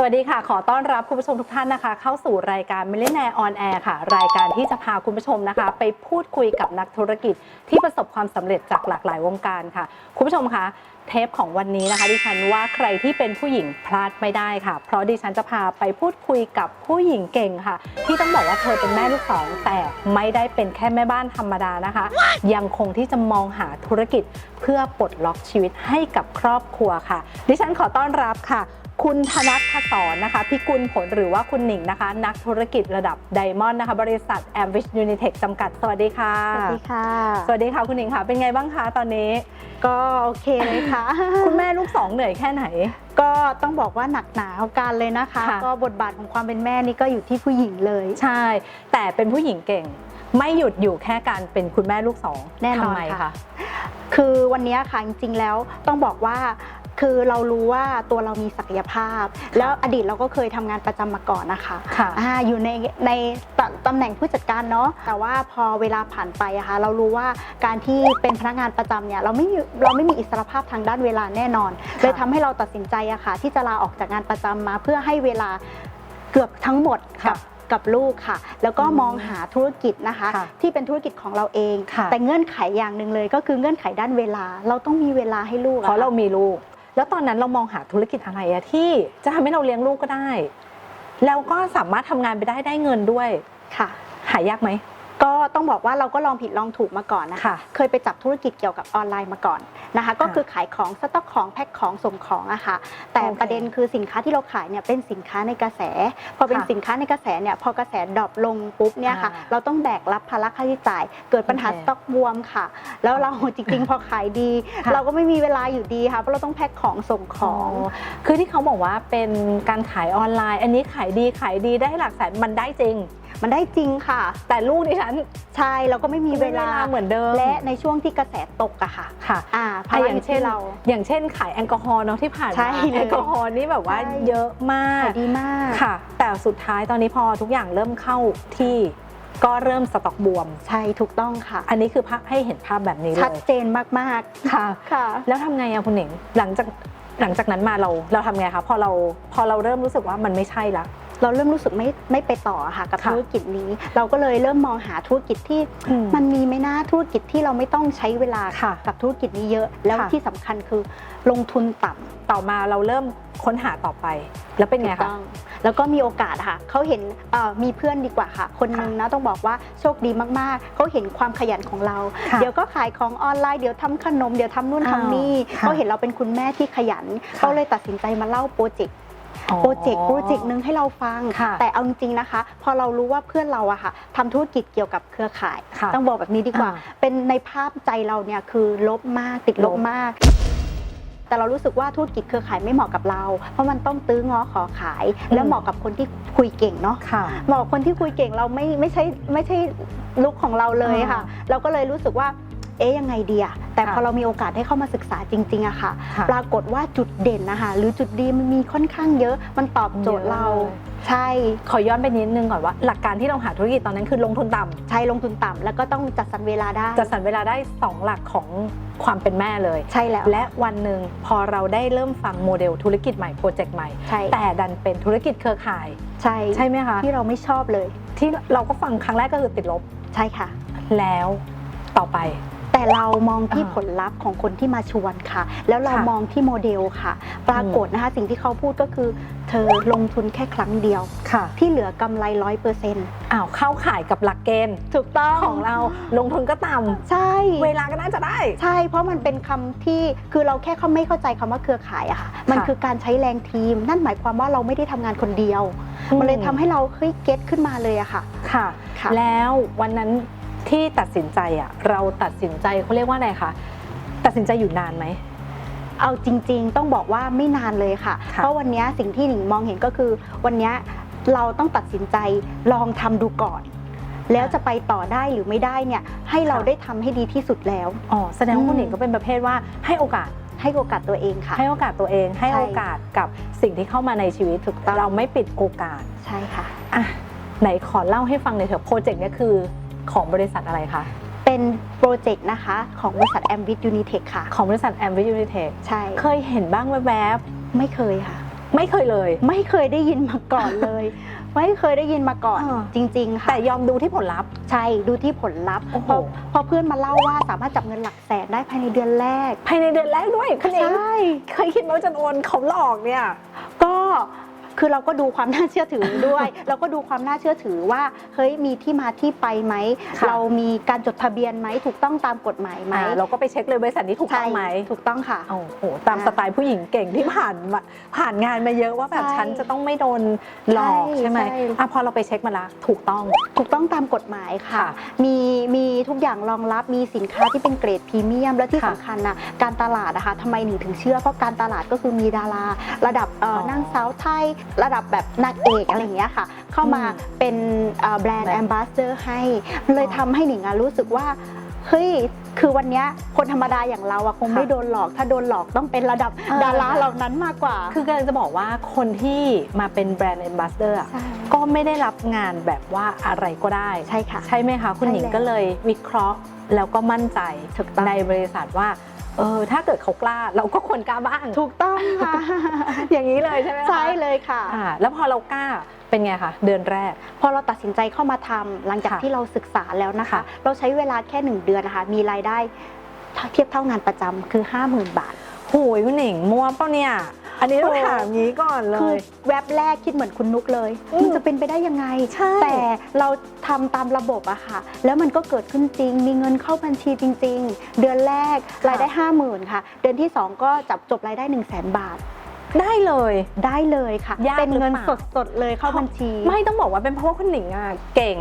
สวัสดีค่ะ ขอต้อนรับคุณผู้ชมทุกท่านนะคะ เข้าสู่รายการ m i l l i o n a i r e on Air ค่ะ รายการที่จะพาคุณผู้ชมนะคะ ไปพูดคุยกับนักธุรกิจที่ประสบความสำเร็จจากหลากหลายวงการค่ะ คุณผู้ชมคะเทปของวันนี้นะคะ ดิฉันว่าใครที่เป็นผู้หญิงพลาดไม่ได้ค่ะ เพราะดิฉันจะพาไปพูดคุยกับผู้หญิงเก่งค่ะ ที่ต้องบอกว่าเธอเป็นแม่ลูกสองแต่ไม่ได้เป็นแค่แม่บ้านธรรมดานะคะ ยังคงที่จะมองหาธุรกิจเพื่อปลดล็อกชีวิตให้กับครอบครัวค่ะ ดิฉันขอต้อนรับค่ะ คุณธนัทพศรนะคะพิกุลผลหรือว่าคุณหนิงนะคะ นักธุรกิจระดับไดมอนด์นะคะ บริษัท a m b i s Unitech จำกัด สวัสดีค่ะ สวัสดีค่ะ สวัสดีค่ะคุณหนิงค่ะ เป็นไงบ้างคะตอนนี้ ก็โอเคเลยค่ะ คุณแม่ลูกสองเหนื่อยแค่ไหน ก็ต้องบอกว่าหนักหนาเอาการเลยนะคะค่ะก็บทบาทของความเป็นแม่นี่ก็อยู่ที่ผู้หญิงเลย ใช่ แต่เป็นผู้หญิงเก่ง ไม่หยุดอยู่แค่การเป็นคุณแม่ลูกสองแน่นอนทำไมค่ะคะคือวันนี้ค่ะจริงๆแล้วต้องบอกว่า คือเรารู้ว่าตัวเรามีศักยภาพ แล้วอดีตเราก็เคยทำงานประจำมาก่อนนะคะค่ะอ่าอยู่ในในตตำแหน่งผู้จัดการเนาะแต่ว่าพอเวลาผ่านไปอะค่ะเรารู้ว่าการที่เป็นพนักงานประจำเนี่ยเราไม่มีเราไม่มีอิสรภาพทางด้านเวลาแน่นอนค่ะเลยทำให้เราตัดสินใจอะค่ะที่จะลาออกจากงานประจำมา เพื่อให้เวลาเกือบทั้งหมดกัค่ะบกับลูกค่ะ แล้วก็อืมมองหาธุรกิจนะคะค่ะที่เป็นธุรกิจของเราเองค่ะแต่เงื่อนไขอย่างหนึ่งเลยก็คือเงื่อนไขด้านเวลา เราต้องมีเวลาให้ลูกเพราะอเรามีลูก แล้วตอนนั้นเรามองหาธุรกิจอะไรอะที่จะทำให้เราเลี้ยงลูกก็ได้ แล้วก็สามารถทำงานไปได้ได้เงินด้วยค่ะ หายากไหม ก็ต้องบอกว่าเราก็ลองผิดลองถูกมาก่อนนะคะค่ะเคยไปจับธุรกิจเกี่ยวกับออนไลน์มาก่อนนะคะ ก็คือขายของสต็อกของแพ็คของส่งของอะค่ะ แต่โอเคประเด็นคือสินค้าที่เราขายเนี่ยเป็นสินค้าในกระแส พอเป็นค่ะสินค้าในกระแสเนี่ยพอกระแสดรอปลงปุ๊บเนี่ยค่ะอ่าเราต้องแบกรับภาระค่าใช้จ่าย เกิดปัญหาโอเคสต็อกบวมค่ะ แล้วเราจริงๆ พอขายดีค่ะเราก็ไม่มีเวลาอยู่ดีค่ะเพราะเราต้องแพ็คของส่งของ คือที่เขาบอกว่าเป็นการขายออนไลน์ อันนี้ขายดีขายดีได้หลักแสนมันได้จริง มันได้จริงค่ะ แต่ลูกดิฉันใช่เราก็ไม่มีเวลาเหมือนเดิม และในช่วงที่กระแสตกอะค่ะค่ะอ่าภาอะระออยู่ย่างเช่นที่เรา อย่างเช่นขายแอลกอฮอล์เนาะที่ผ่านใช่มาเลยแอลกอฮอล์นี่แบบว่าใช่เยอะมากขายดีมากค่ะ แต่สุดท้ายตอนนี้พอทุกอย่างเริ่มเข้าที่ก็เริ่มสต็อกบวม ใช่ถูกต้องค่ะ อันนี้คือภาพให้เห็นภาพแบบนี้เลชัดยเจนมากค่ะๆค่ะ แล้วทำไงอะคุณหนิงหลังจากหลังจากนั้นมาเราเราทำไงคะพอเราพอเราเริ่มรู้สึกว่ามันไม่ใช่ละ เราเริ่มรู้สึกไม่ไม่ไปต่อค่ะกับค่ะธุรกิจนี้ เราก็เลยเริ่มมองหาธุรกิจที่อืมมันมีไหม่น่าธุรกิจที่เราไม่ต้องใช้เวลาค่ะกับธุรกิจนี้เยอะ แล้วค่ะที่สำคัญคือลงทุนต่ำต่อมาเราเริ่มค้นหาต่อไป แล้วเป็นไงถูกคะต้องแล้วก็มีโอกาสค่ะเขาเห็นเอ่อมีเพื่อนดีกว่าค่ะ คนหนึงนะต้องบอกว่าโชคดีมากๆเขาเห็นความขยันของเราค่ะเดี๋ยวก็ขายของออนไลน์เดี๋ยวทำขนมเดี๋ยวทำนู่นทำนี่ค่ะเขาเห็นเราเป็นคุณแม่ที่ขยันค่ะเขาเลยตัดสินใจมาเล่าโปรเจกต์ โปรเจกต์โปรเจกต์หนึ่งให้เราฟังค่ะแต่เอาจริงๆนะคะ พอเรารู้ว่าเพื่อนเราอะค่ะทำธุรกิจเกี่ยวกับเครือข่ายค่ะต้องบอกแบบนี้ดีกว่าอ่า เป็นในภาพใจเราเนี่ยคือลบมากติดลลบบมากแต่เรารู้สึกว่าธุรกิจเครือข่ายไม่เหมาะกับเรา เพราะมันต้องตื้อง้อขอขาย แล้วเหมาะกับคนที่คุยเก่งเนาะค่ะเหมาะกับคนที่คุยเก่งเราไม่ไม่ใช่ไม่ใช่ลุกของเราเลยค่ะ เราก็เลยรู้สึกว่า เอ๊ยยังไงดีอะ แต่ค่ะพอเรามีโอกาสได้เข้ามาศึกษาจริงๆอะค่ะค่ะ ปรากฏว่าจุดเด่นนะคะหรือจุดดีมันมีค่อนข้างเยอะ มันตอบโจทย์เราเยอะเลยใช่ ขอย้อนไปนิดนึงก่อนว่า หลักการที่เราหาธุรกิจตอนนั้นคือลงทุนต่ำใช้ลงทุนต่ำแล้วก็ต้องจัดสรรเวลาได้ จัดสรรเวลาได้ 2 หลักของความเป็นแม่เลย ใช่แล้ว และวันหนึ่งพอเราได้เริ่มฟังโมเดลธุรกิจใหม่โปรเจกต์ใหม่ใช่แต่ดันเป็นธุรกิจเครือข่าย ใช่ ใช่ไหมคะ ที่เราไม่ชอบเลย ที่เราก็ฟังครั้งแรกก็คือติดลบ ใช่ค่ะ แล้วต่อไป แต่เรามองที่อ่าผลลัพธ์ของคนที่มาชวนค่ะ แล้วเราค่ะมองที่โมเดลค่ะ ปรากฏนะคะสิ่งที่เขาพูดก็คือ เธอลงทุนแค่ครั้งเดียวค่ะ ที่เหลือกำไรร้อยเปอร์เซ็นต์อ้าวเข้าข่ายกับหลักเกณฑ์ถูกต้องของเราลงทุนก็ต่ำใช่ เวลาก็น่าจะได้ ใช่ เพราะมันเป็นคำที่คือเราแค่เขาไม่เข้าใจคำว่าเครือข่ายอะค่ะมันค่ะคือการใช้แรงทีม นั่นหมายความว่าเราไม่ได้ทำงานคนเดียวมันเลยทำให้เราเฮ้ยเก็ตขึ้นมาเลยอะค่ะค่ะค่ะแล้ววันนั้น ที่ตัดสินใจอะเราตัดสินใจเขาเรียกว่าอะไรคะตัดสินใจอยู่นานไหม เอาจริง ๆ ต้องบอกว่าไม่นานเลยค่ะค่ะเพราะวันเนี้ยสิ่งที่หนิงมองเห็นก็คือวันเนี้ยเราต้องตัดสินใจลองทำดูก่อน แล้วจะไปต่อได้หรือไม่ได้เนี่ย ให้เราได้ทำให้ดีที่สุดแล้วอ๋อแสดงว่าคุณอืมหนิงก็เป็นประเภทว่าให้โอกาสให้โอกาสตัวเองค่ะ ให้โอกาสตัวเองให้ใช่โอกาสกับสิ่งที่เข้ามาในชีวิตถูกต้องเราไม่ปิดโอกาสใช่ค่ะอะไหนขอเล่าให้ฟังหน่อยเถอะโปรเจกต์เนี้ยคือ ของบริษัทอะไรคะ เป็นโปรเจกต์นะคะ ของบริษัท a m b i t Unitech ค่ะ ของบริษัท a m b i t Unitech ใช่ เคยเห็นบ้างแวบไม่เคยค่ะๆไม่เคยเลย ไม่เคยได้ยินมาก่อนเลย ไม่เคยได้ยินมาก่อนอ่าจริง ๆ ค่ะ แต่ยอมดูที่ผลลัพธ์ใช่ดูที่ผลลัพธ์โอ้โหพอพอเพื่อนมาเล่าว่าสามารถจับเงินหลักแสนได้ภายในเดือนแรก ภายในเดือนแรกด้วยคุณเองใช่เคยคิดไหมว่าจะโอนเขาหลอกเนี่ย ก็ คือเราก็ดูความน่าเชื่อถือด้วย เราก็ดูความน่าเชื่อถือว่าเฮ้ยมีที่มาที่ไปไหม ค่ะ เรามีการจดทะเบียนไหมถูกต้องตามกฎหมายไหมอ่าเราก็ไปเช็คเลยบริษัทนี้ถูกต้องไหม ใช่ถูกต้องค่ะ โอ้โห ตามสไตล์ผู้หญิงเก่งที่ผ่านมาผ่านงานมาเยอะว่าแบบใช่ฉันจะต้องไม่โดนหลอกใช่ใช่ไหมใช่ อะพอเราไปเช็คมาแล้วถูกต้อง ถูกต้องตามกฎหมายค่ะค่ะ มีมีทุกอย่างรองรับมีสินค้าที่เป็นเกรดพรีเมียม และที่ค่ะสำคัญนะการตลาดนะคะทำไมหนิงถึงเชื่อเพราะการตลาดก็คือมีดารา ระดับเอ่อออนางสาวไทยระดับแบบนางเอกอะไรอย่างเงี้ยค่ะ เข้ามาอืมเป็นเอ่อแบรนด์แบรแอนมบาสเดอร์ให้เลยอ๋อทำให้หนิงอะรู้สึกว่าเฮ้ย คือวันเนี้ยคนธรรมดาอย่างเราอะคงค่ะไม่โดนหลอก ถ้าโดนหลอกต้องเป็นระดับเออดาราเหล่านั้นมากกว่า คือกำลังจะบอกว่าคนที่มาเป็นแบรนด์ a อ b บ s สเดอร์ใช่ก็ไม่ได้รับงานแบบว่าอะไรก็ได้ ใช่ค่ะ ใช่ไหมคะ คุณใช่หญิงแล้วก็เลยวิเคราะห์แล้วก็มั่นใจถูกต้องในบริษัทว่า เออถ้าเกิดเขากล้าเราก็ควรกล้าบ้าง ถูกต้องค่ะ อย่างนี้เลยใช่ไหมคะใช่เลยค่ะ อ่าแล้วพอเรากล้าเป็นไงคะเดือนแรก พอเราตัดสินใจเข้ามาทำหลังจากค่ะที่เราศึกษาแล้วนะคะ ค่ะ เราใช้เวลาแค่ 1 เดือนนะคะ มีรายได้เทียบเท่างานประจำคือ 50,000 บาท โหูยคุณหนิงมัวเปล่าเนี่ย อันนี้ต้องโอ้ถามงี้ก่อนเลคือย แว็บแรกคิดเหมือนคุณนุกเลยอืมมันจะเป็นไปได้ยังไง ใช่ แต่เราทำตามระบบอะค่ะ แล้วมันก็เกิดขึ้นจริง มีเงินเข้าบัญชีจริง ๆ เดือนแรกรายได้ 50,000ค่ะ เดือนที่ 2 ก็จับจบรายได้ 1 0 0 0 0แบาทได้เลย ได้เลยค่ะ ยากเป็นเงินหรือเปล่า สดๆเลยเข้าบัญชี ไม่ต้องบอกว่าเป็นเพราะว่าคุณหนิงอะเก่ง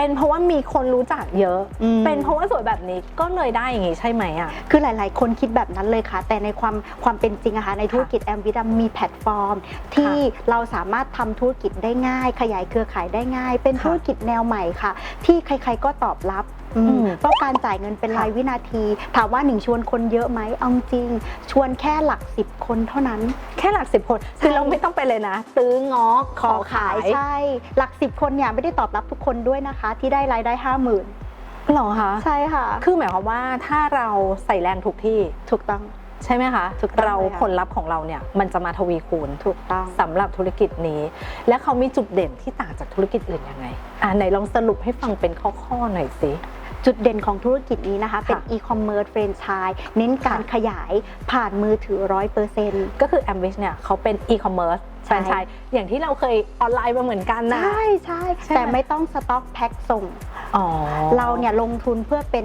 เป็นเพราะว่ามีคนรู้จักเยอะ อืม เป็นเพราะว่าสวยแบบนี้ก็เลยได้อย่างงี้ใช่ไหมอะ คือหลาย ๆ คนคิดแบบนั้นเลยค่ะ แต่ในความความเป็นจริงอะค่ะในธุรกิจแอมวิดมีแพลตฟอร์ม ที่เราสามารถทำธุรกิจได้ง่าย ขยายเครือข่ายได้ง่าย เป็นค่ะธุรกิจแนวใหม่ค่ะ ที่ใคร ๆ ก็ตอบรับ อืมอืมเพราะการจ่ายเงินเป็นค่ะรายวินาที ถามว่าหนิงชวนคนเยอะไหมเอาจริง ชวนแค่หลักสิบคนเท่านั้น แค่หลักสิบคนคือเราไม่ต้องไปเลยนะ ตื้องอขอขายใช่ หลักสิบคนเนี่ยไม่ได้ตอบรับทุกคนด้วยนะคะ ที่ได้รายได้ห้าหมื่นหรอคะใช่ค่ะ คือหมายความว่าถ้าเราใส่แรงถูกที่ถูกต้องใช่ไหมคะถูกต้องเราเลยค่ะผลลัพธ์ของเราเนี่ยมันจะมาทวีคูณถูกต้องสำหรับธุรกิจนี้ และเขามีจุดเด่นที่ต่างจากธุรกิจอื่นยังไง อ่าไหนลองสรุปให้ฟังเป็นข้อๆหน่อยสิ จุดเด่นของธุรกิจนี้นะคะ เป็นค่ะอีคอมเมิร์ซเฟรนไชส์เน้นการค่ะขยายผ่านมือถือร้อยเปอร์เซ็นต์ก็คือ a m b i s เนี่ยเขาเป็น e-commerce แฟใช่รนไชส์อย่างที่เราเคยออนไลน์มาเหมือนกันนะ ใช่ใช่ใช่ไหมแต่ไม่ต้องสต็อกแพ็คส่งอ๋อเราเนี่ยลงทุนเพื่อเป็น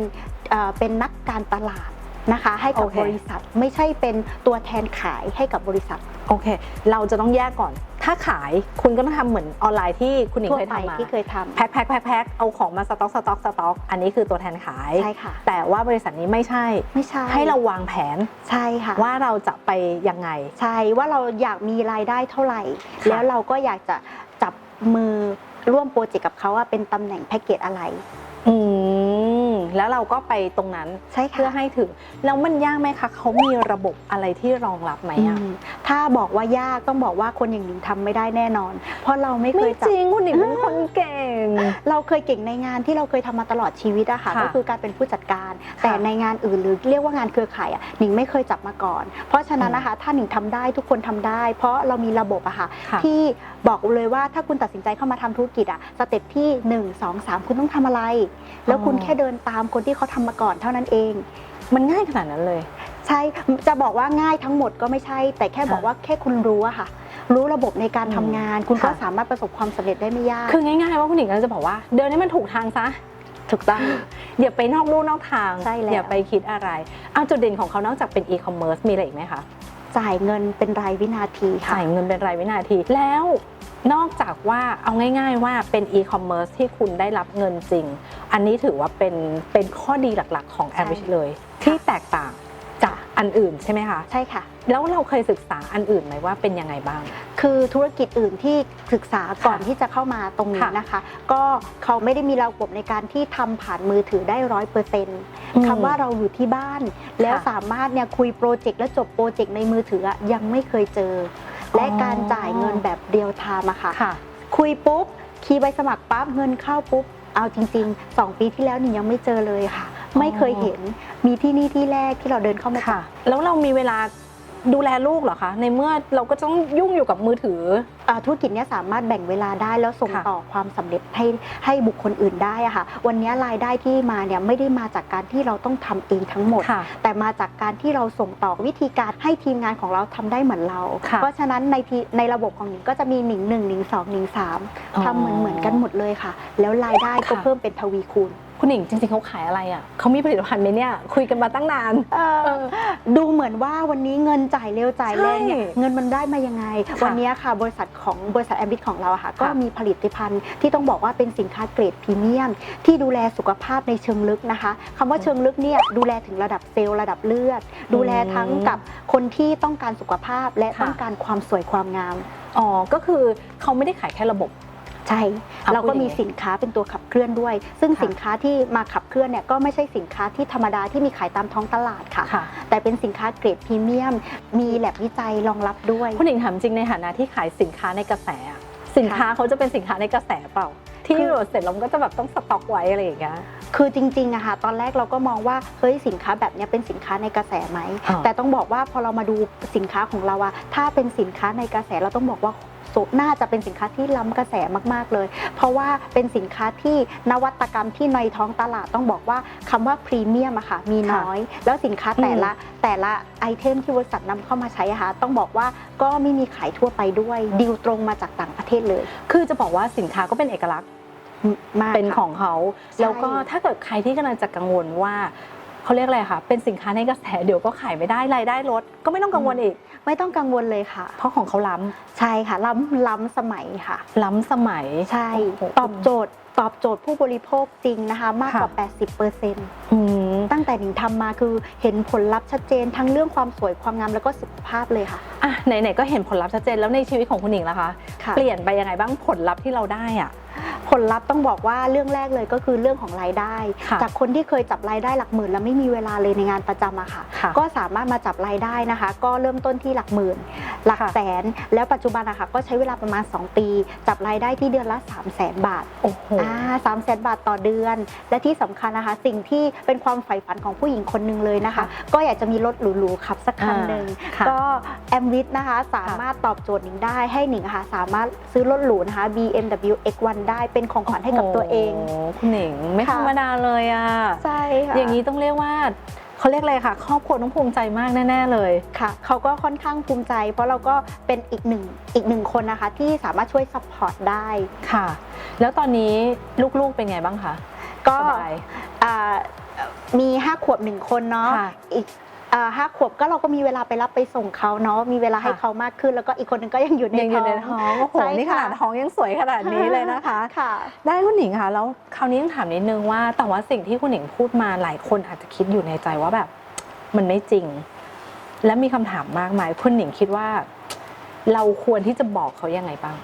เอ่อเป็นนักการตลาดนะคะ ให้กับโอเคบริษัทไม่ใช่เป็นตัวแทนขายให้กับบริษัทโอเค เราจะต้องแยกก่อน ถ้าขายคุณก็ต้องทำเหมือนออนไลน์ที่คุณหนิงทั่วเคยไปทำมาที่เคยทำ แพ็คแพ็คแพ็คแพ็คเอาของมาสต็อกสต็อกสต็อกอันนี้คือตัวแทนขาย ใช่ค่ะ แต่ว่าบริษัทนี้ไม่ใช่ ไม่ใช่ให้เราวางแผนใช่ค่ะว่าเราจะไปยังไง ใช่ว่าเราอยากมีรายได้เท่าไหร่ ค่ะ แล้วเราก็อยากจะจับมือร่วมโปรเจกต์กับเขาว่าเป็นตำแหน่งแพ็กเกจอะไร อืม แล้วเราก็ไปตรงนั้นใช่เพื่อค่ะให้ถึง แล้วมันยากไหมคะเขามีระบบอะไรที่รองรับไหมอือะมถ้าบอกว่ายากต้องบอกว่าคนอย่างหนิงทำไม่ได้แน่นอน เพราะเราไม่เคไม่ยจัจบ ริงคุณหนิงเป็นคนเก่ง เราเคยเก่งในงานที่เราเคยทำมาตลอดชีวิตอะค่ะค่ะก็คือการเป็นผู้จัดการค่ะแต่ในงานอื่นหรือเรียกว่างานเครือข่ายอะหนิงไม่เคยจับมาก่อน เพราะฉะนั้นนะคะถ้าหนิงทำได้ทุกคนทำได้ เพราะเรามีระบบอะค่ะ ค่ะที่บอกเลยว่าถ้าคุณตัดสินใจเข้ามาทำธุรกิจอะสเต็ปที่ 1 2 3 คุณต้องทำอะไร แล้วคุณอ๋อแค่เดินตามคนที่เขาทำมาก่อนเท่านั้นเอง มันง่ายขนาดนั้นเลย ใช่จะบอกว่าง่ายทั้งหมดก็ไม่ใช่ แต่แค่บอกว่าแค่คุณรู้อะค่ะ รู้ระบบในการทำงาน คุณก็ค่ะสามารถประสบความสำเร็จได้ไม่ยาก คือง่ายๆว่าคุณหนิงก็จะบอกว่า เดินให้มันถูกทางซะถูกต้องอย่าไปนอกลู่นอกทางใช่แล้วอย่าไปคิดอะไรเอาจุดเด่นของเขานอกจากเป็นอีคอมเมิร์ซมีอะไรอีกไหมคะจ่ายเงินเป็นรายวินาทีค่ะจ่ายเงินเป็นรายวินาทีแล้ว นอกจากว่าเอาง่าย ๆ ว่าเป็นอีคอมเมิร์ซที่คุณได้รับเงินจริง อันนี้ถือว่าเป็นเป็นข้อดีหลักๆ ของใช่ a อ v i s เลย ที่แตกต่างจากอันอื่นใช่ไหมคะ ใช่ค่ะ แล้วเราเคยศึกษาอันอื่นไหมว่าเป็นยังไงบ้าง คือธุรกิจอื่นที่ศึกษาก่อนค่ะที่จะเข้ามาตรงนี้ค่ะนะคะ ก็เขาไม่ได้มีระบบในการที่ทำผ่านมือถือได้ร้อยเปอร์เซ็นต์อืมคำว่าเราอยู่ที่บ้าน แล้วสามารถเนี่ยคุยโปรเจกต์และจบโปรเจกต์ในมือถืออะยังไม่เคยเจอ และการจ่ายเงินแบบเรียลไทม์อะค่ะ ค่ะ คุยปุ๊บ คีย์ใบสมัครปั๊บเงินเข้าปุ๊บ เอาจริง ๆ 2 ปีที่แล้วหนิงยังไม่เจอเลยค่ะ ไม่เคยเห็นมีที่นี่ที่แรกที่เราเดินเข้ามาค่ะ แล้วเรามีเวลา ดูแลลูกเหรอคะ ในเมื่อเราก็ต้องยุ่งอยู่กับมือถืออ่าธุรกิจเนี้ยสามารถแบ่งเวลาได้แล้วส่งค่ะต่อความสำเร็จให้ให้บุคคลอื่นได้อะค่ะ วันเนี้ยรายได้ที่มาเนี่ยไม่ได้มาจากการที่เราต้องทำเองทั้งหมด ค่ะ แต่มาจากการที่เราส่งต่อวิธีการให้ทีมงานของเราทำได้เหมือนเรา ค่ะ เพราะฉะนั้นในทีในระบบของหนิงก็จะมีหนิงหนึ่งหนิงสองหนิงสามอ๋อทำเหมือนเหมือนกันหมดเลยค่ะ แล้วรายได้ก็ค่ะเพิ่มเป็นทวีคูณ คุณหนิงจริงๆเขาขายอะไรอะเขามีผลิตภัณฑ์ไหมเนี่ย คุยกันมาตั้งนาน เอ่อเออดูเหมือนว่าวันนี้เงินจ่ายเร็วจ่ายแรงเนี่ยใช่เงินมันได้มายังไงค่ะวันนี้ค่ะบริษัทของบริษัทแอมบิทของเราอะค่ะ ก็ค่ะมีผลิตภัณฑ์ที่ต้องบอกว่าเป็นสินค้าเกรดพรีเมียม ที่ดูแลสุขภาพในเชิงลึกนะคะคำว่าเชิงลึกเนี่ยดูแลถึงระดับเซลล์ระดับเลือด ดูแลทั้งกับคนที่ต้องการสุขภาพและค่ะต้องการความสวยความงามอ๋อก็คือเขาไม่ได้ขายแค่ระบบ ใช่เอาเราก็พูดอย่างมีนี้สินค้าเป็นตัวขับเคลื่อนด้วย ซึ่งค่ะสินค้าที่มาขับเคลื่อนเนี่ยก็ไม่ใช่สินค้าที่ธรรมดาที่มีขายตามท้องตลาดค่ะค่ะแต่เป็นสินค้าเกรดพรีเมียม มีแลบวิจัยรองรับด้วยคุณหนิงถามจริงในฐานะที่ขายสินค้าในกระแสอะสินค้าเขาจะเป็นสินค้าในกระแสเปล่า ที่คือโหลดเสร็จเราก็จะแบบต้องสต็อกไว้อะไรอย่างเงี้ยคือจริงๆอะค่ะตอนแรกเราก็มองว่าเฮ้ยสินค้าแบบเนี้ยเป็นสินค้าในกระแสไหมอ่าแต่ต้องบอกว่าพอเรามาดูสินค้าของเราอะถ้าเป็นสินค้าในกระแสเราต้องบอกว่า โซน่าจะเป็นสินค้าที่ล้ำกระแสมากๆเลย เพราะว่าเป็นสินค้าที่นวัตกรรมที่ในท้องตลาดต้องบอกว่าคำว่าพรีเมียมอะค่ะมีน้อย แล้วสินค้าแต่ละแต่ละไอเทมที่บริษัทนำเข้ามาใช้อะค่ะต้องบอกว่าก็ไม่มีขายทั่วไปด้วยดีลตรงมาจากต่างประเทศเลย คือจะบอกว่าสินค้าก็เป็นเอกลักษณ์มากเป็นค่ะของเขาใช่แล้วก็ถ้าเกิดใครที่กำลังจะกังวลว่าเขาเรียกอะไรคะเป็นสินค้าในกระแสเดี๋ยวก็ขายไม่ได้รายได้ลดก็ไม่ต้องกังวลอีก ไม่ต้องกังวลเลยค่ะ เพราะของเขาล้ใช่ค่ะ ล้ำล้ำสมัยค่ะำล้ำสมัย ใช่โอ้โห ตอบโจทย์ตอบโจทย์ผู้บริโภคจริงนะคะ มากกว่าค่ะ80%อืมตั้งแต่หนิงทำมาคือเห็นผลลัพธ์ชัดเจนทั้งเรื่องความสวยความงามแล้วก็สุขภาพเลยค่ะอะไหนๆก็เห็นผลลัพธ์ชัดเจนแล้วในชีวิตของคุณหนิงล่ะคะ ค่ะ เปลี่ยนไปยังไงบ้างผลลัพธ์ที่เราได้อะ ผลลัพธ์ต้องบอกว่าเรื่องแรกเลยก็คือเรื่องของรายได้ค่ะจากคนที่เคยจับรายได้หลักหมื่น แล้วไม่มีเวลาเลยในงานประจำอะค่ะค่ะก็สามารถมาจับรายได้นะคะ ก็เริ่มต้นที่หลักหมื่น หลักค่ะแสน แล้วปัจจุบันอะค่ะก็ใช้เวลาประมาณ 2 ปี จับรายได้ที่เดือนละ 3 0 0 0 0 0บาทโอ้โหอ่าสามแสนบาทต่อเดือน และที่สำคัญนะคะ สิ่งที่เป็นความใฝ่ฝันของผู้หญิงคนหนึ่งเลยนะคะค่ะก็อยากจะมีรถหรูๆขับสักคันหนึ่งค่ะก็แอมวิทนะคะสามารถตอบโจทย์หนิงได้ให้หนิงอะค่ะสามารถซื้อรถหรูนะคะ BMW X1 ได้เป็นของขวัญให้กับตัวเอง โโหคุณหนิงไม่ค่ะธรรมดาเลยอะใช่ค่ะอย่างนี้ต้องเรียกว่าเขาเรียกอะไรค่ะ ครอบครัวต้องภูมิใจมากแน่ ๆ เลย ค่ะเขาก็ค่อนข้างภูมิใจ เพราะเราก็เป็นอีกหนึ่งอีกหนึ่งคนนะคะที่สามารถช่วยซัพพอร์ตได้ ค่ะ แล้วตอนนี้ลูกๆเป็นไงบ้างคะก็สบาย อ่ามีห้าขวบหนึ่งคนเนาะค่ะ อีกอ่า ห้าขวบก็เราก็มีเวลาไปรับไปส่งเขาเนาะมีเวลาให้ค่ะเขามากขึ้น แล้วก็อีกคนหนึงก็ยังอยู่ในยังอยู่ในท้ท้อองงโอ้โหใช่นี่ขค่ะนาดท้องยังสวยขนาดนี้เลยนะคะค่ะได้คุณหนิงค่ะแล้วคราวนี้ต้องถามนิดนึงว่า แต่ว่าสิ่งที่คุณหนิงพูดมาหลายคนอาจจะคิดอยู่ในใจว่าแบบ มันไม่จริง และมีคำถามมากมายคุณหนิงคิดว่า เราควรที่จะบอกเขายังไงบ้าง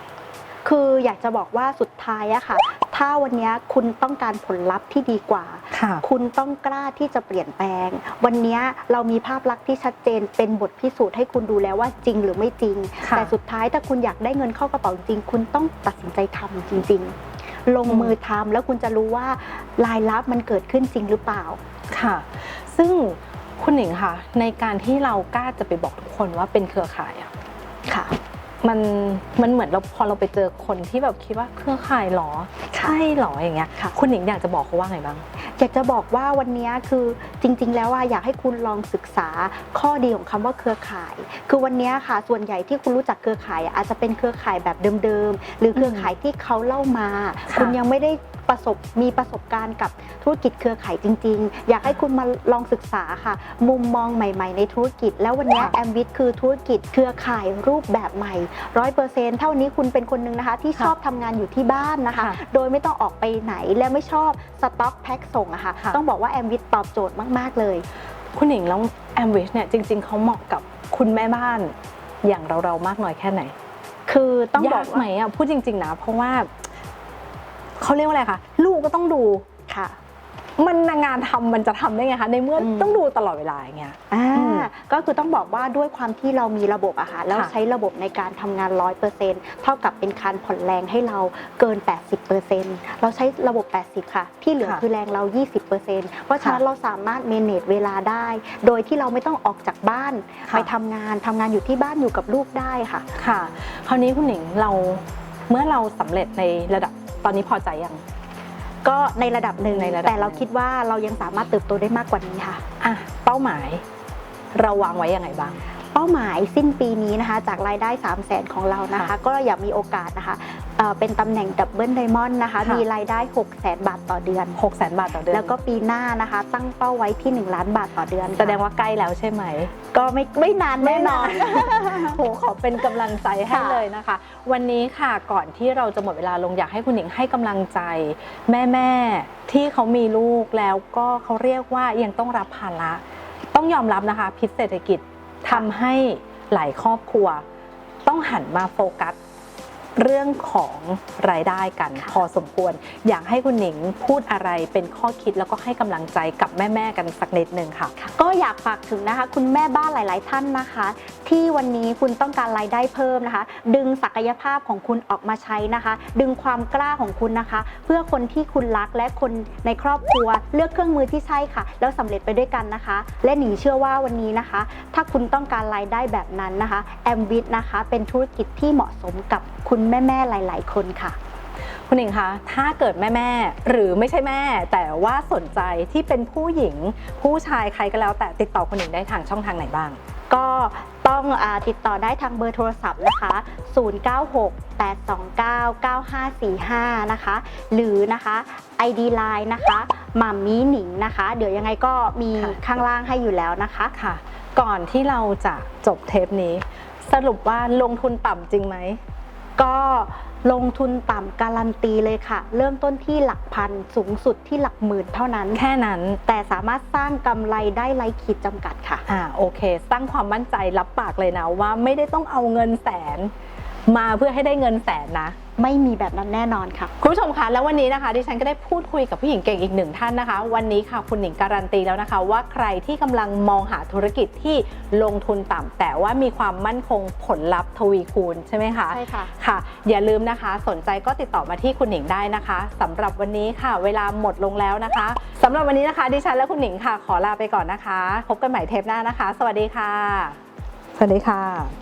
คืออยากจะบอกว่าสุดท้ายอะค่ะ ถ้าวันนี้คุณต้องการผลลัพธ์ที่ดีกว่าค่ะคุณต้องกล้าที่จะเปลี่ยนแปลง วันนี้เรามีภาพลักษณ์ที่ชัดเจน เป็นบทพิสูจน์ให้คุณดูแล้วว่าจริงหรือไม่จริงค่ะแต่สุดท้ายถ้าคุณอยากได้เงินเข้ากระเป๋าจริง คุณต้องตัดสินใจทำจริง ๆ ลงอืมมือทำแล้วคุณจะรู้ว่ารายรับมันเกิดขึ้นจริงหรือเปล่า ค่ะ ซึ่งคุณหนิงค่ะในการที่เรากล้าจะไปบอกทุกคนว่าเป็นเครือข่ายอะค่ะ มันมันเหมือนเราพอเราไปเจอคนที่แบบคิดว่าเครือข่ายหรอ ใช่หรออย่างเงี้ยค่ะคุณหนิงอยากจะบอกเขาว่าไงบ้าง อยากจะบอกว่าวันนี้คือจริง ๆ แล้วว่าอยากให้คุณลองศึกษาข้อดีของคำว่าเครือข่าย คือวันนี้ค่ะส่วนใหญ่ที่คุณรู้จักเครือข่ายอะอาจจะเป็นเครือข่ายแบบเดิมๆหรือเครือข่ายที่เขาเล่ามาค่ะคุณยังไม่ได้ ประสบมีประสบการณ์กับธุรกิจเครือข่ายจริง ๆ อยากให้คุณมาลองศึกษาค่ะ มุมมองใหม่ ๆ ในธุรกิจ แล้ววันนี้ค่ะแอมวิทคือธุรกิจเครือข่ายรูปแบบใหม่ร้อยเปอร์เซ็นต์เท่านี้คุณเป็นคนหนึ่งนะคะ ที่ค่ะชอบทำงานอยู่ที่บ้านนะคะค่ะโดยไม่ต้องออกไปไหนและไม่ชอบสต็อกแพ็คส่งอะค่ะค่ะต้องบอกว่าแอมวิทตอบโจทย์มากๆเลย คุณหนิงแล้วแอมวิชเนี่ยจริง ๆเขาเหมาะกับคุณแม่บ้านอย่างเราเราๆมากน้อยแค่ไหน คือต้องบยาอกกไหมว่าอะพูดจริง ๆ นะ เพราะว่า เขาเรียกว่าอะไรคะลูกก็ต้องดูค่ะ มันงานทำมันจะทำได้ไงคะในเมื่ออมต้องดูตลอดเวลาอย่างเงี้ยอ่าอืมก็คือต้องบอกว่าด้วยความที่เรามีระบบอะค่ะแล้วค่ะใช้ระบบในการทำงาน100%เท่ากับเป็นการผ่อนแรงให้เราเกิน 80%เราใช้ระบบ 80 ค่ะ ที่เหลือค่ะคือแรงเรา 20%เพราะฉะนั้นค่ะเราสามารถเมเนจเวลาได้ โดยที่เราไม่ต้องออกจากบ้านค่ะไปทำงานทำงานอยู่ที่บ้านอยู่กับลูกได้ค่ะ ค่ะ คราวนี้คุณหนิงเราเมื่อเราสำเร็จในระดับ ตอนนี้พอใจยัง ก็ในระดับหนึ่งในระดับ แต่เราหนึ่งคิดว่าเรายังสามารถเติบโตได้มากกว่านี้ค่ะ อะ เป้าหมายเราวางไว้ยังไงบ้าง เป้าหมายสิ้นปีนี้นะคะ จากรายได้ 3 0 0แสนของเรานะคะค่ะก็อยากมีโอกาสนะคะเอ่อเป็นตำแหน่งดับเบิลไดมอนด์นะคะค่ะมีรายได้ 6 0แสนบาทต่อเดือน 6 0 0 0 0บาทต่อเดือน แล้วก็ปีหน้านะคะ ตั้งเป้าไว้ที่ 1 ล้านบาทต่อเดือนค่ะแสดงว่าใกล้แล้วใช่ไหม ก็ไม่ไม่นานแน่นอนโหขอเป็นกำลังใจให้ค่ะเลยนะคะ วันนี้ค่ะก่อนที่เราจะหมดเวลาลงอยากให้คุณหนิงให้กำลังใจ แม่แม่ๆที่เขามีลูกแล้วก็เขาเรียกว่ายังต้องรับภาระต้องยอมรับนะคะ พิษเศรษฐกิจ ทำให้หลายครอบครัว ต้องหันมาโฟกัส เรื่องของรายได้กันค่ะพอสมควร อยากให้คุณหนิงพูดอะไรเป็นข้อคิดแล้วก็ให้กำลังใจกับแม่ ๆ กันสักนิดหนึ่งค่ะ ก็อยากฝากถึงนะคะ คุณแม่บ้านหลาย ๆ ท่านนะคะ ที่วันนี้คุณต้องการรายได้เพิ่มนะคะ ดึงศักยภาพของคุณออกมาใช้นะคะ ดึงความกล้าของคุณนะคะ เพื่อคนที่คุณรักและคนในครอบครัว เลือกเครื่องมือที่ใช่ค่ะ แล้วสำเร็จไปด้วยกันนะคะ และหนิงเชื่อว่าวันนี้นะคะ ถ้าคุณต้องการรายได้แบบนั้นนะคะแอมวิทนะคะ เป็นธุรกิจที่เหมาะสมกับคุณแม่ๆหลาย ๆ คนค่ะ คุณหนิงคะ ถ้าเกิดแม่แม่ๆหรือไม่ใช่แม่ แต่ว่าสนใจที่เป็นผู้หญิงผู้ชายใครก็แล้ว แต่ติดต่อคุณหนิงได้ทางช่องทางไหนบ้าง ก็ต้องอาติดต่อได้ทางเบอร์โทรศัพท์นะคะ 096-829-9545 นะคะ หรือนะคะ ID Line นะคะมัมมี่หนิงนะคะ เดี๋ยวยังไงก็มีค่ะข้างล่างให้อยู่แล้วนะคะค่ะ ก่อนที่เราจะจบเทปนี้ สรุปว่าลงทุนต่ำจริงไหม ก็ลงทุนต่ำการันตีเลยค่ะ เริ่มต้นที่หลักพันสูงสุดที่หลักหมื่นเท่านั้น แค่นั้น แต่สามารถสร้างกำไรได้ไร้ขีดจำกัดค่ะ อ่าโอเค สร้างความมั่นใจรับปากเลยนะว่าไม่ได้ต้องเอาเงินแสน มาเพื่อให้ได้เงินแสนนะ ไม่มีแบบนั้นแน่นอนค่ะ คุณผู้ชมคะแล้ววันนี้นะคะดิฉันก็ได้พูดคุยกับผู้หญิงเก่งอีกหนึ่งท่านนะคะ วันนี้ค่ะคุณหนิงการันตีแล้วนะคะ ว่าใครที่กำลังมองหาธุรกิจที่ลงทุนต่ำแต่ว่ามีความมั่นคงผลลัพธ์ทวีคูณใช่ไหมคะใช่ค่ะค่ะ อย่าลืมนะคะ สนใจก็ติดต่อมาที่คุณหนิงได้นะคะสำหรับวันนี้ค่ะ เวลาหมดลงแล้วนะคะสำหรับวันนี้นะคะ ดิฉันและคุณหนิงค่ะ ขอลาไปก่อนนะคะพบกันใหม่เทปหน้านะคะ สวัสดีค่ะ สวัสดีค่ะ